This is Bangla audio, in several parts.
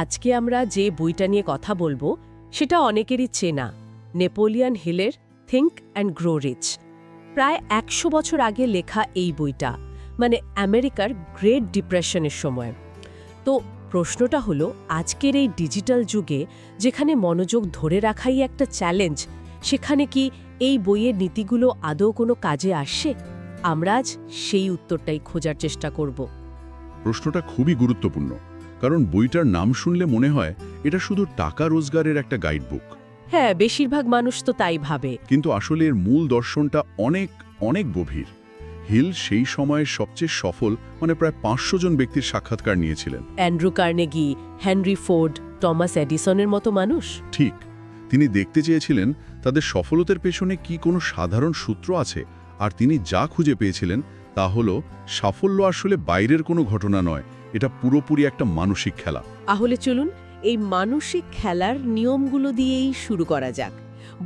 আজকে আমরা যে বইটা নিয়ে কথা বলব, সেটা অনেকেরই চেনা। নেপোলিয়ান হিলের থিঙ্ক অ্যান্ড গ্রো রিচ প্রায় একশো বছর আগে লেখা এই বইটা মানে আমেরিকার গ্রেট ডিপ্রেশনের সময়। তো প্রশ্নটা হলো, আজকের এই ডিজিটাল যুগে, যেখানে মনোযোগ ধরে রাখাই একটা চ্যালেঞ্জ, সেখানে কি এই বইয়ের নীতিগুলো আদৌ কোনো কাজে আসে? আমরা আজ সেই উত্তরটাই খোঁজার চেষ্টা করব। প্রশ্নটা খুবই গুরুত্বপূর্ণ। কারণ বইটার নাম শুনলে মনে হয় এটা শুধু টাকা রোজগারের একটা গাইডবুক হ্যাঁ বেশিরভাগ মানুষ তো তাই ভাবে। কিন্তু আসলে এর মূল দর্শনটা অনেক অনেক গভীর। হিল সেই সময়ের সবচেয়ে সফল মানে প্রায় পাঁচশো জন ব্যক্তির সাক্ষাৎকার নিয়েছিলেন। Andrew Carnegie Henry Ford Thomas এডিসনের মতো মানুষ? ঠিক। তিনি দেখতে চেয়েছিলেন তাদের সফলতার পেছনে কি কোনো সাধারণ সূত্র আছে আর তিনি যা খুঁজে পেয়েছিলেন তা হল সাফল্য আসলে বাইরের কোনো ঘটনা নয় এটা পুরোপুরি একটা মানসিক খেলা। তাহলে চলুন এই মানসিক খেলার নিয়মগুলো দিয়েই শুরু করা যাক।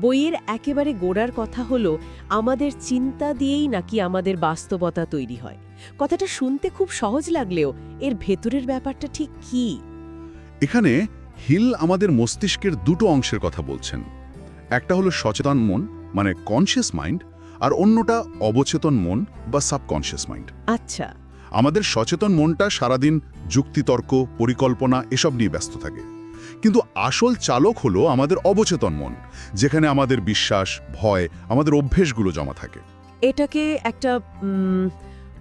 বইয়ের একেবারে গোড়ার কথা হলো আমাদের চিন্তা দিয়েই নাকি আমাদের বাস্তবতা তৈরি হয়। কথাটা শুনতে খুব সহজ লাগলেও এর ভেতরের ব্যাপারটা ঠিক কী? এখানে হিল আমাদের মস্তিষ্কের দুটো অংশের কথা বলছেন। একটা হলো সচেতন মন মানে কনসিয়াস মাইন্ড আর অন্যটা অবচেতন মন বা সাবকনসিয়াস মাইন্ড আচ্ছা। আমাদের সচেতন মনটা সারাদিন যুক্তিতর্ক পরিকল্পনা এসব নিয়ে ব্যস্ত থাকে। কিন্তু আসল চালক হলো আমাদের অবচেতন মন যেখানে আমাদের বিশ্বাস ভয় আমাদের অভ্যেসগুলো জমা থাকে। এটাকে একটা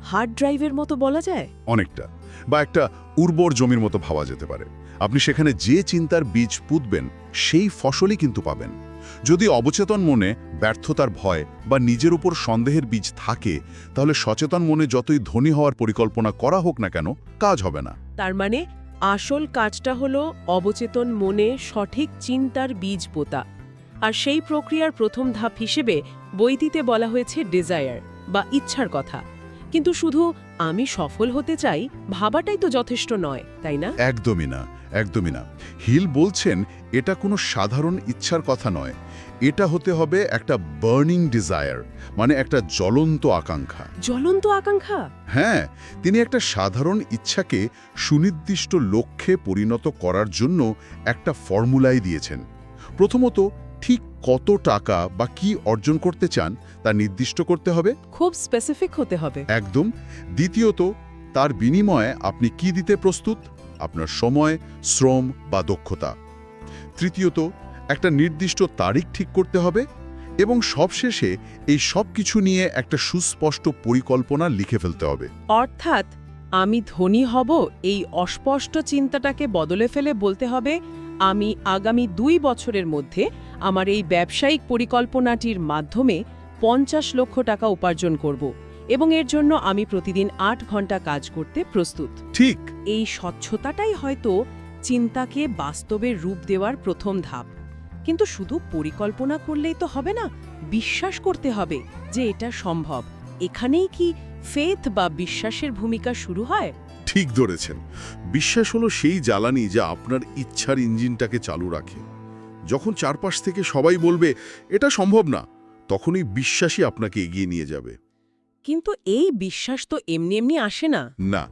হার্ড ড্রাইভের মতো বলা যায়? অনেকটা। বা একটা উর্বর জমির মতো ভাবা যেতে পারে। আপনি সেখানে যে চিন্তার বীজ পুঁতবেন সেই ফসলই কিন্তু পাবেন। যদি অবচেতন মনে ব্যর্থতার ভয় বা নিজের উপর সন্দেহের বীজ থাকে, তাহলে সচেতন মনে যতই ধনী হওয়ার পরিকল্পনা করা হোক না কেন, কাজ হবে না। তার মানে আসল কাজটা হলো অবচেতন মনে সঠিক চিন্তার বীজ পোতা। আর সেই প্রক্রিয়ার প্রথম ধাপ হিসেবে বইটিতে বলা হয়েছে ডিজায়ার বা ইচ্ছার কথা। কিন্তু শুধু আমি সফল হতে চাই ভাবাটাই তো যথেষ্ট নয় তাই না? একদমই না একদমই না। হিল বলছেন এটা কোনো সাধারণ ইচ্ছার কথা নয়। এটা হতে হবে একটা বার্নিং ডিজায়ার মানে একটা জ্বলন্ত আকাঙ্ক্ষা। জ্বলন্ত আকাঙ্ক্ষা? হ্যাঁ তিনি একটা সাধারণ ইচ্ছাকে সুনির্দিষ্ট লক্ষ্যে পরিণত করার জন্য একটা ফর্মুলাই দিয়েছেন। প্রথমত ঠিক কত টাকা বা কি অর্জন করতে চান তা নির্দিষ্ট করতে হবে। খুব স্পেসিফিক হতে হবে। একদম। দ্বিতীয়ত তার বিনিময়ে আপনি কি দিতে প্রস্তুত? আপনার সময় শ্রম বা দক্ষতা। তৃতীয়ত একটা নির্দিষ্ট তারিখ ঠিক করতে হবে এবং সবশেষে এই সব কিছু নিয়ে একটা সুস্পষ্ট পরিকল্পনা লিখে ফেলতে হবে। অর্থাৎ আমি ধনী হব এই অস্পষ্ট চিন্তাটাকে বদলে ফেলে বলতে হবে আমি আগামী দুই বছরের মধ্যে আমার এই ব্যবসায়িক পরিকল্পনাটির মাধ্যমে পঞ্চাশ লক্ষ টাকা উপার্জন করব এবং এর জন্য আমি প্রতিদিন আট ঘণ্টা কাজ করতে প্রস্তুত। ঠিক। এই স্বচ্ছতাটাই হয়তো চিন্তাকে বাস্তবের রূপ দেওয়ার প্রথম ধাপ। কিন্তু শুধু পরিকল্পনা করলেই তো হবে না বিশ্বাস করতে হবে যে এটা সম্ভব। এখানেই কি ফেথ বা বিশ্বাসের ভূমিকা শুরু হয়? ঠিক ধরেছেন। বিশ্বাস হলো সেই জ্বালানি যা আপনার ইচ্ছার ইঞ্জিনটাকে চালু রাখে। যখন চারপাশ থেকে সবাই বলবে এটা সম্ভব না তখনই বিশ্বাসই আপনাকে এগিয়ে নিয়ে যাবে। কিন্তু এই বিশ্বাস তো এমনি এমনি আসে না। না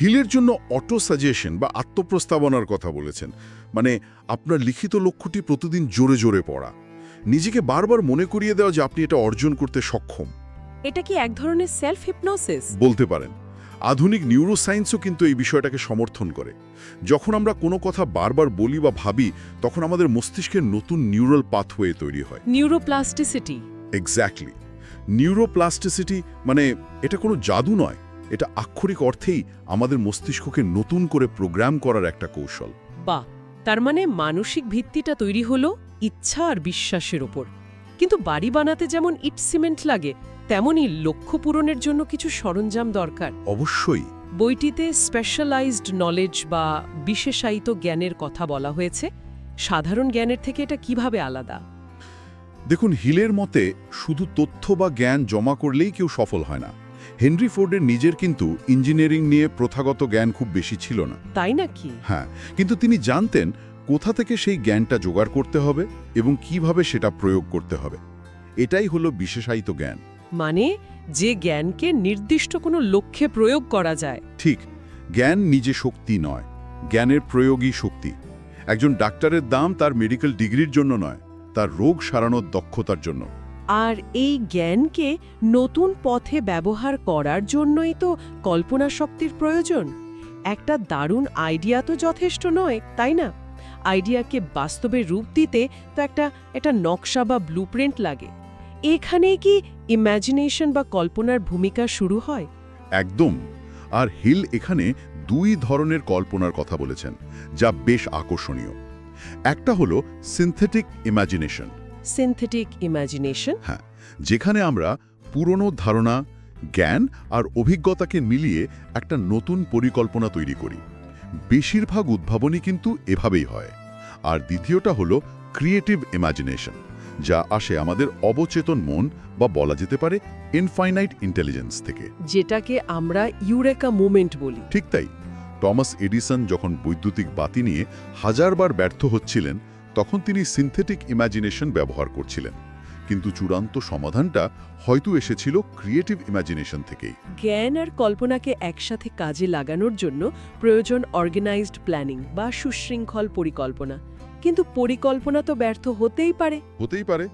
হিলের জন্য অটো সাজেশন বা আত্মপ্রস্তাবনার কথা বলেছেন। মানে আপনার লিখিত লক্ষ্যটি প্রতিদিন জোরে জোরে পড়া। নিজেকে বারবার মনে করিয়ে দেওয়া যে আপনি এটা অর্জন করতে সক্ষম। এটা কি এক ধরনের সেলফ হিপনোসিস বলতে পারেন। আধুনিক নিউরোসায়েন্সও কিন্তু এই বিষয়টাকে সমর্থন করে। যখন আমরা কোনো কথা বারবার বলি বা ভাবি তখন আমাদের মস্তিষ্কের নতুন নিউরাল পাথওয়ে তৈরি হয়। নিউরোপ্লাস্টিসিটি এক্স্যাক্টলি নিউরোপ্লাস্টিসিটি মানে এটা কোনো জাদু নয় এটা আক্ষরিক অর্থেই আমাদের মস্তিষ্ককে নতুন করে প্রোগ্রাম করার একটা কৌশল। বা তার মানে মানসিক ভিত্তিটা তৈরি হলো ইচ্ছা আর বিশ্বাসের ওপর। কিন্তু বাড়ি বানাতে যেমন ইট সিমেন্ট লাগে তেমনই লক্ষ্য পূরণের জন্য কিছু সরঞ্জাম দরকার। অবশ্যই। বইটিতে স্পেশালাইজড নলেজ বা বিশেষায়িত জ্ঞানের কথা বলা হয়েছে। সাধারণ জ্ঞানের থেকে এটা কীভাবে আলাদা? দেখুন হিলের মতে শুধু তথ্য বা জ্ঞান জমা করলেই কেউ সফল হয় না। হেনরি ফোর্ডের নিজের কিন্তু ইঞ্জিনিয়ারিং নিয়ে প্রথাগত জ্ঞান খুব বেশি ছিল না। তাই নাকি? হ্যাঁ কিন্তু তিনি জানতেন কোথা থেকে সেই জ্ঞানটা জোগাড় করতে হবে এবং কীভাবে সেটা প্রয়োগ করতে হবে। এটাই হলো বিশেষায়িত জ্ঞান। মানে যে জ্ঞানকে নির্দিষ্ট কোনো লক্ষ্যে প্রয়োগ করা যায়। ঠিক জ্ঞান নিজে শক্তি নয় জ্ঞানের প্রয়োগী শক্তি। একজন ডাক্তারের দাম তার মেডিকেল ডিগ্রির জন্য নয় তার রোগ সারানোর দক্ষতার জন্য। আর এই জ্ঞানকে নতুন পথে ব্যবহার করার জন্যই তো কল্পনা শক্তির প্রয়োজন। একটা দারুণ আইডিয়া তো যথেষ্ট নয় তাই না? আইডিয়াকে বাস্তবে রূপ দিতে তো একটা একটা নকশা বা ব্লুপ্রিন্ট লাগে। এখানেই কি ইম্যাজিনেশন বা কল্পনার ভূমিকা শুরু হয়? একদম। আর হিল এখানে দুই ধরনের কল্পনার কথা বলেছেন যা বেশ আকর্ষণীয়। একটা হলো সিনথেটিক ইমাজিনেশন সিনথেটিক ইম্যাজিনেশন হ্যাঁ যেখানে আমরা পুরনো ধারণা জ্ঞান আর অভিজ্ঞতাকে মিলিয়ে একটা নতুন পরিকল্পনা তৈরি করি। বেশিরভাগ উদ্ভাবনই কিন্তু এভাবেই হয়। আর দ্বিতীয়টা হলো ক্রিয়েটিভ ইমাজিনেশন যা আসে আমাদের অবচেতন মন বা বলা যেতে পারে ইনফাইনাইট ইন্টেলিজেন্স থেকে। যেটাকে আমরা ইউরেকা মুভমেন্ট বলি। ঠিক তাই টমাস এডিসন যখন বৈদ্যুতিক বাতি নিয়ে হাজারবার ব্যর্থ হচ্ছিলেন তখন তিনি সিনথেটিক ইমাজিনেশন ব্যবহার করছিলেন। কিন্তু চূড়ান্ত সমাধানটা হয়তো এসেছিল ক্রিয়েটিভ ইমাজিনেশন থেকেই। জ্ঞান আর কল্পনাকে একসাথে কাজে লাগানোর জন্য প্রয়োজন অর্গানাইজড প্ল্যানিং বা সুশৃঙ্খল পরিকল্পনা। কিন্তু পরিকল্পনা তো ব্যর্থ হতেই পারে। হতেই পারে।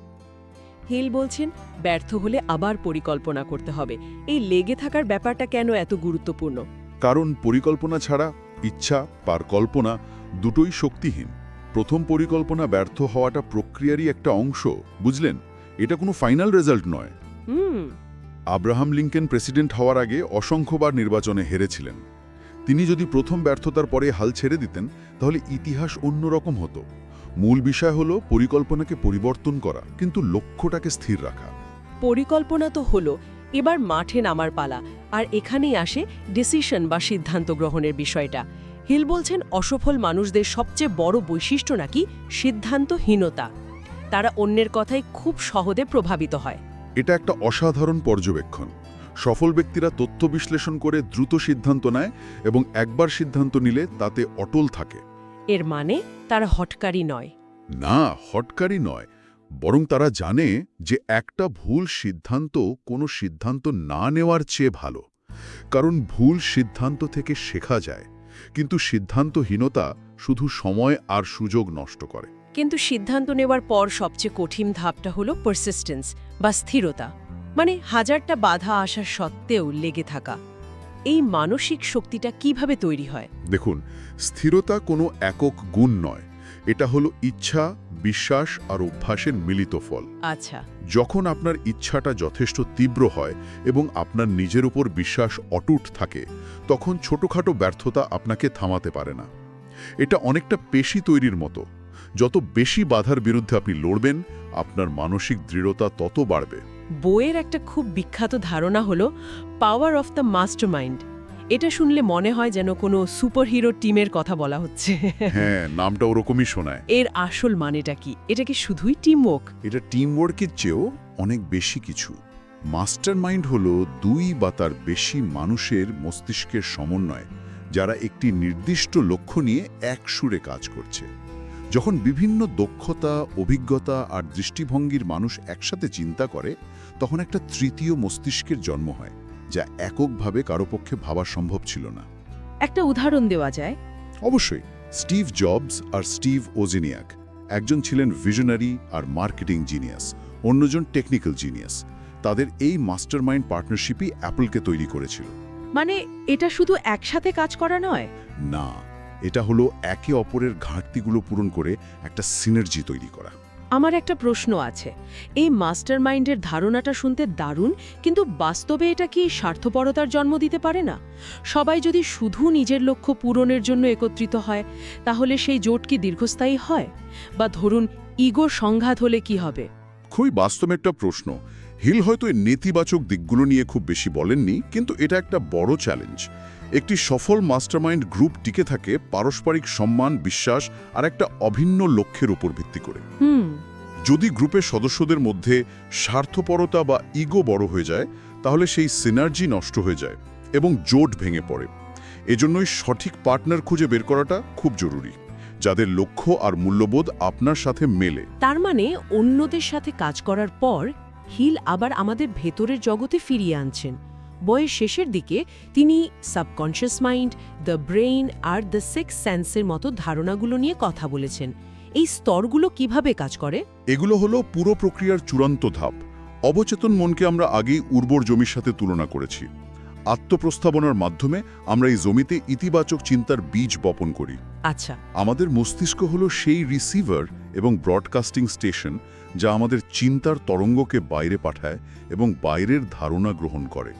হিল বলছেন ব্যর্থ হলে আবার পরিকল্পনা করতে হবে। এই লেগে থাকার ব্যাপারটা কেন এত গুরুত্বপূর্ণ? কারণ পরিকল্পনা ছাড়া ইচ্ছা পার কল্পনা দুটোই শক্তিহীন। প্রথম পরিকল্পনা ব্যর্থ হওয়াটা প্রক্রিয়ারই একটা অংশ বুঝলেন? এটা কোনো ফাইনাল রেজাল্ট নয়। হুম। আব্রাহাম লিঙ্কন প্রেসিডেন্ট হওয়ার আগে অসংখ্যবার নির্বাচনে হেরেছিলেন। তিনি যদি প্রথম ব্যর্থতার পরে হাল ছেড়ে দিতেন তাহলে ইতিহাস অন্যরকম হতো। মূল বিষয় হলো পরিকল্পনাকে পরিবর্তন করা কিন্তু লক্ষ্যটাকে স্থির রাখা। পরিকল্পনা তো হলো এবার মাঠে নামার পালা আর এখানেই আসে ডিসিশন বা সিদ্ধান্ত গ্রহণের বিষয়টা। হিল বলছেন অসফল মানুষদের সবচেয়ে বড় বৈশিষ্ট্য নাকি সিদ্ধান্তহীনতা। তারা অন্যের কথায় খুব সহজে প্রভাবিত হয়। এটা একটা অসাধারণ পর্যবেক্ষণ। সফল ব্যক্তিরা তথ্য বিশ্লেষণ করে দ্রুত সিদ্ধান্ত নেয় এবং একবার সিদ্ধান্ত নিলে তাতে অটল থাকে। এর মানে তারা হটকারী নয়। না হটকারী নয়। বরং তারা জানে যে একটা ভুল সিদ্ধান্ত কোনো সিদ্ধান্ত না নেওয়ার চেয়ে ভালো। কারণ ভুল সিদ্ধান্ত থেকে শেখা যায়। কিন্তু সিদ্ধান্তহীনতা শুধু সময় আর সুযোগ নষ্ট করে। কিন্তু সিদ্ধান্ত নেওয়ার পর সবচেয়ে কঠিন ধাপটা হলো পারসিস্টেন্স বা স্থিরতা। মানে হাজারটা বাধা আসার সত্ত্বেও লেগে থাকা। এই মানসিক শক্তিটা কীভাবে তৈরি হয়? দেখুন স্থিরতা কোনো একক গুণ নয়। এটা হলো ইচ্ছা বিশ্বাস আর অভ্যাসের মিলিত ফল। আচ্ছা। যখন আপনার ইচ্ছাটা যথেষ্ট তীব্র হয় এবং আপনার নিজের উপর বিশ্বাস অটুট থাকে তখন ছোটখাটো ব্যর্থতা আপনাকে থামাতে পারে না। এটা অনেকটা পেশি তৈরির মতো। যত বেশি বাধার বিরুদ্ধে আপনি লড়বেন আপনার মানসিক দৃঢ়তা তত বাড়বে। বইয়ের একটা খুব বিখ্যাত ধারণা হলো পাওয়ার অফ দ্য মাস্টারমাইন্ড এটা শুনলে মনে হয় যেন কোনো সুপারহিরো টিমের কথা বলা হচ্ছে। হ্যাঁ নামটা ওরকমই শোনায়। এর আসল মানেটা কি? এটা কি শুধুই টিমওয়ার্ক এটা টিমওয়ার্কের চেয়েও অনেক বেশি কিছু। মাস্টার মাইন্ড হল দুই বা তার বেশি মানুষের মস্তিষ্কের সমন্বয় যারা একটি নির্দিষ্ট লক্ষ্য নিয়ে এক সুরে কাজ করছে। যখন বিভিন্ন দক্ষতা অভিজ্ঞতা আর দৃষ্টিভঙ্গির মানুষ একসাথে চিন্তা করে তখন একটা তৃতীয় মস্তিষ্কের জন্ম হয় যা এককভাবে কারও পক্ষে ভাবা সম্ভব ছিল না। একটা উদাহরণ দেওয়া যায়। অবশ্যই স্টিভ জবস আর স্টিভ ওজিনিয়াক একজন ছিলেন ভিশনারি আর মার্কেটিং জিনিয়াস অন্যজন টেকনিক্যাল জিনিয়াস। তাদের এই মাস্টারমাইন্ড পার্টনারশিপই অ্যাপলকে তৈরি করেছিল। মানে এটা শুধু একসাথে কাজ করা নয়? না। এটা হলো একে অপরের ঘাটতিগুলো পূরণ করে একটা সিনার্জি তৈরি করা। আমার একটা প্রশ্ন আছে। এই মাস্টার মাইন্ডের ধারণাটা শুনতে দারুণ কিন্তু বাস্তবে এটা কি স্বার্থপরতার জন্ম দিতে পারে না? সবাই যদি শুধু নিজের লক্ষ্য পূরণের জন্য একত্রিত হয় তাহলে সেই জোট কি দীর্ঘস্থায়ী হয়? বা ধরুন ইগো সংঘাত হলে কি হবে? খুবই বাস্তব একটা প্রশ্ন। হিল হয়তো নেতিবাচক দিকগুলো নিয়ে খুব বেশি বলেননি কিন্তু এটা একটা বড় চ্যালেঞ্জ একটি সফল মাস্টারমাইন্ড গ্রুপ টিকে থাকে পারস্পরিক সম্মান বিশ্বাস আর একটা অভিন্ন লক্ষ্যের উপর ভিত্তি করে। হুম। যদি গ্রুপের সদস্যদের মধ্যে স্বার্থপরতা বা ইগো বড় হয়ে যায় তাহলে সেই সিনার্জি নষ্ট হয়ে যায় এবং জোট ভেঙে পড়ে। এজন্যই সঠিক পার্টনার খুঁজে বের করাটা খুব জরুরি যাদের লক্ষ্য আর মূল্যবোধ আপনার সাথে মেলে। তার মানে অন্যদের সাথে কাজ করার পর হিল আবার আমাদের ভেতরের জগতে ফিরিয়ে আনছেন। বইয়ের শেষের দিকে তিনি সাবকনশিয়াস মাইন্ড দ্য ব্রেইন আর দ্য সিক্স সেন্সের মতো ধারণাগুলো নিয়ে কথা বলেছেন। এই স্তরগুলো কীভাবে কাজ করে? এগুলো হলো পুরো প্রক্রিয়ার চূড়ান্ত ধাপ। অবচেতন মনকে আমরা আগেই উর্বর জমির সাথে তুলনা করেছি। আত্মপ্রস্তাবনার মাধ্যমে আমরা এই জমিতে ইতিবাচক চিন্তার বীজ বপন করি। আচ্ছা। আমাদের মস্তিষ্ক হলো সেই রিসিভার এবং ব্রডকাস্টিং স্টেশন যা আমাদের চিন্তার তরঙ্গকে বাইরে পাঠায় এবং বাইরের ধারণা গ্রহণ করে।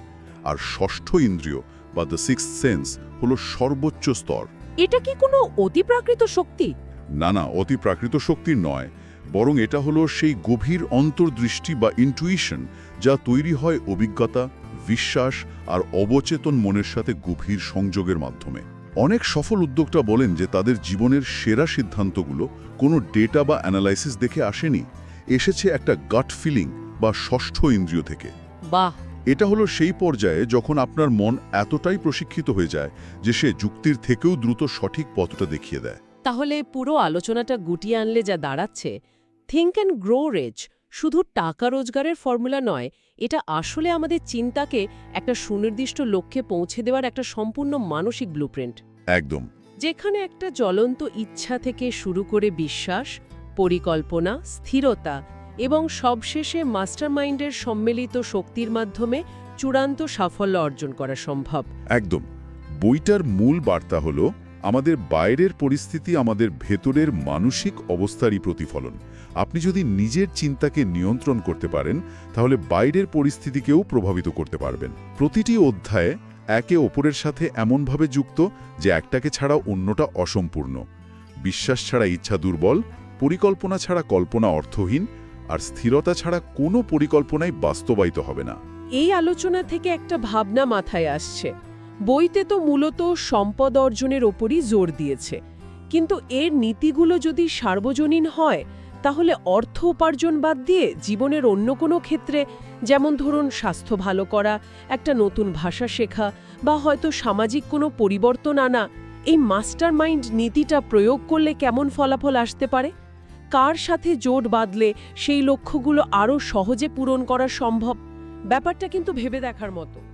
আর ষষ্ঠ ইন্দ্রিয় বা দ্য সিক্স সেন্স হলো সর্বোচ্চ স্তর। এটা কি কোনো অতিপ্রাকৃত শক্তি? না না অতিপ্রাকৃত শক্তির নয়। বরং এটা হলো সেই গভীর অন্তর্দৃষ্টি বা ইন্টুইশন যা তৈরি হয় অভিজ্ঞতা বিশ্বাস আর অবচেতন মনের সাথে গভীর সংযোগের মাধ্যমে। অনেক সফল উদ্যোক্তা বলেন যে তাদের জীবনের সেরা সিদ্ধান্তগুলো কোনো ডেটা বা অ্যানালাইসিস দেখে আসেনি। এসেছে একটা গাট ফিলিং বা ষষ্ঠ ইন্দ্রিয় থেকে। বাহ! এটা হলো সেই পর্যায়ে যখন আপনার মন এতটাই প্রশিক্ষিত হয়ে যায় যে সে যুক্তির থেকেও দ্রুত সঠিক পথটা দেখিয়ে দেয়। তাহলে পুরো আলোচনাটা গুটিয়ে আনলে যা দাঁড়াচ্ছে থিঙ্ক অ্যান্ড গ্রো রেজ শুধু টাকা রোজগারের ফর্মুলা নয় এটা আসলে আমাদের চিন্তাকে একটা সুনির্দিষ্ট লক্ষ্যে পৌঁছে দেওয়ার একটা সম্পূর্ণ মানসিক ব্লুপ্রিন্ট একদম। যেখানে একটা জ্বলন্ত ইচ্ছা থেকে শুরু করে বিশ্বাস পরিকল্পনা স্থিরতা এবং সবশেষে মাস্টারমাইন্ডের সম্মিলিত শক্তির মাধ্যমে চূড়ান্ত সাফল্য অর্জন করা সম্ভব। একদম। বইটার মূল বার্তা হলো, আমাদের বাইরের পরিস্থিতি আমাদের ভেতরের মানসিক অবস্থারই প্রতিফলন। আপনি যদি নিজের চিন্তাকে নিয়ন্ত্রণ করতে পারেন, তাহলে বাইরের পরিস্থিতিকেও প্রভাবিত করতে পারবেন। প্রতিটি অধ্যায়ে একে অপরের সাথে এমনভাবে যুক্ত যে একটাকে ছাড়া অন্যটা অসম্পূর্ণ। বিশ্বাস ছাড়া ইচ্ছা দুর্বল, পরিকল্পনা ছাড়া কল্পনা অর্থহীন আর স্থিরতা ছাড়া কোনো পরিকল্পনাই বাস্তবায়িত হবে না। এই আলোচনা থেকে একটা ভাবনা মাথায় আসছে। বইতে তো মূলত সম্পদ অর্জনের ওপরই জোর দিয়েছে। কিন্তু এর নীতিগুলো যদি সার্বজনীন হয়, তাহলে অর্থ উপার্জন বাদ দিয়ে জীবনের অন্য কোনো ক্ষেত্রে, যেমন ধরুন স্বাস্থ্য ভালো করা, একটা নতুন ভাষা শেখা, বা হয়তো সামাজিক কোনো পরিবর্তন আনা, এই মাস্টার মাইন্ড নীতিটা প্রয়োগ করলে কেমন ফলাফল আসতে পারে? কার সাথে জোট বাঁধলে সেই লক্ষ্যগুলো আরও সহজে পূরণ করা সম্ভব? ব্যাপারটা কিন্তু ভেবে দেখার মতো।